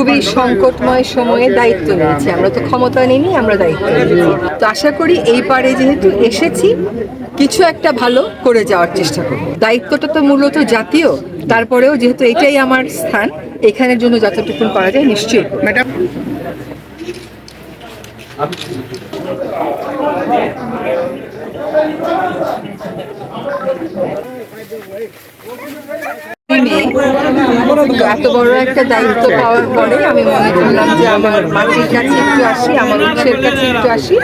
খুবই সংকটময় সময়ে দায়িত্ব নিয়েছি। আমরা তো ক্ষমতা নিইনি, আমরা দায়িত্ব নিয়েছি তো আশা করি এই পারে যেহেতু এসেছি, কিছু একটা ভালো করে যাওয়ার চেষ্টা করব। দায়িত্বটা তো মূলত জাতীয়, তারপরেও যেহেতু এটাই আমার স্থান, এখানের জন্য যতটুকু করা যায় নিশ্চয়ই। ম্যাডাম। মেয়ে এত বড় একটা দায়িত্ব পাওয়ার পরে আমি মনে করলাম যে আমার মাটির কাছে একটু আসি, আমার উৎসের কাছে একটু আসি।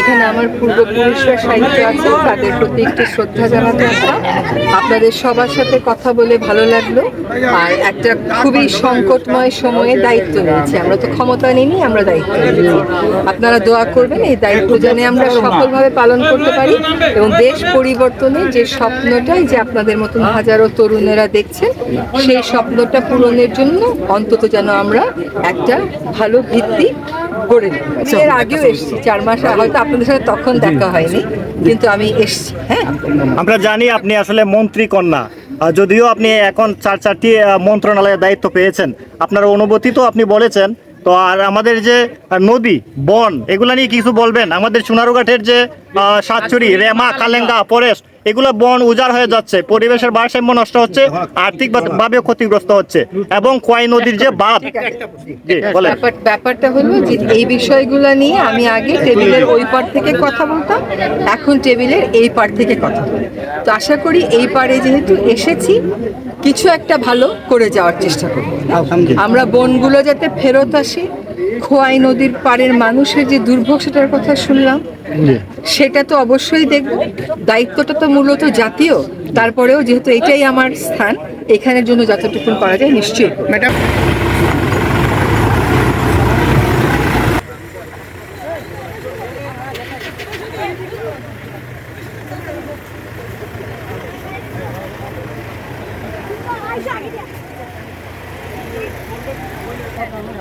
এখানে আমার পূর্বপুরুষরা সাহিত্য আছে, তাদের প্রতি একটু শ্রদ্ধা জানাতে আসলাম। আপনাদের সবার সাথে কথা বলে ভালো লাগল। আর একটা খুবই সংকটময় সময়ে দায়িত্ব নিয়েছি আমরা তো ক্ষমতা নিইনি, আমরা দায়িত্ব নিয়েছি। আপনারা দোয়া করবেন, এই দায়িত্ব যেন আমরা সফলভাবে পালন করতে পারি এবং দেশ পরিবর্তনের যে স্বপ্নটাই যে আপনাদের মতন হাজারো তরুণেরা দেখছেন, সেই স্বপ্নটা পূরণের জন্য অন্তত যেন আমরা একটা ভালো ভিত্তি গড়ে নিই। এর আগেও এসেছি চার মাস হয়তো আপনাদের সাথে তখন দেখা হয়নি কিন্তু আমি এসেছি হ্যাঁ? আমরা জানি আপনি আসলে মন্ত্রী কন্যা যদিও আপনি এখন চার চারটি মন্ত্রণালয়ের দায়িত্ব পেয়েছেন আপনার অনুভূতি তো আপনি বলেছেন তো আর আমাদের যে নদী বন এগুলা নিয়ে কিছু বলবেন? আমাদের সোনারুঘাটের যে আহ, সাতচুরি রেমা কালেঙ্গা ফরেস্ট এগুলো বন উজাড় হয়ে যাচ্ছে পরিবেশের ভারসাম্য নষ্ট হচ্ছে আর্থিক ভাবে ক্ষতিগ্রস্ত হচ্ছে এবং খোয়াই নদীর যে বাঁধ। ব্যাপার ব্যাপারটা হলো যে এই বিষয়গুলো নিয়ে আমি আগে টেবিলের ওই পার থেকে কথা বলতাম এখন টেবিলের এই পার থেকে কথা বলি। তো আশা করি এই পারে যেহেতু এসেছি কিছু একটা ভালো করে যাওয়ার চেষ্টা করব। আমরা বনগুলো যাতে ফেরত আসে খোয়াই নদীর পাড়ের মানুষের যে দুর্ভোগ সেটার কথা শুনলাম। সেটা তো অবশ্যই দেখব। দায়িত্বটা তো মূলত জাতীয়। তারপরেও যেহেতু এটাই আমার স্থান এখানের জন্য যতটুকু করা যায় নিশ্চয়ই। ম্যাডাম।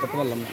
పట్టువల్లమ్మ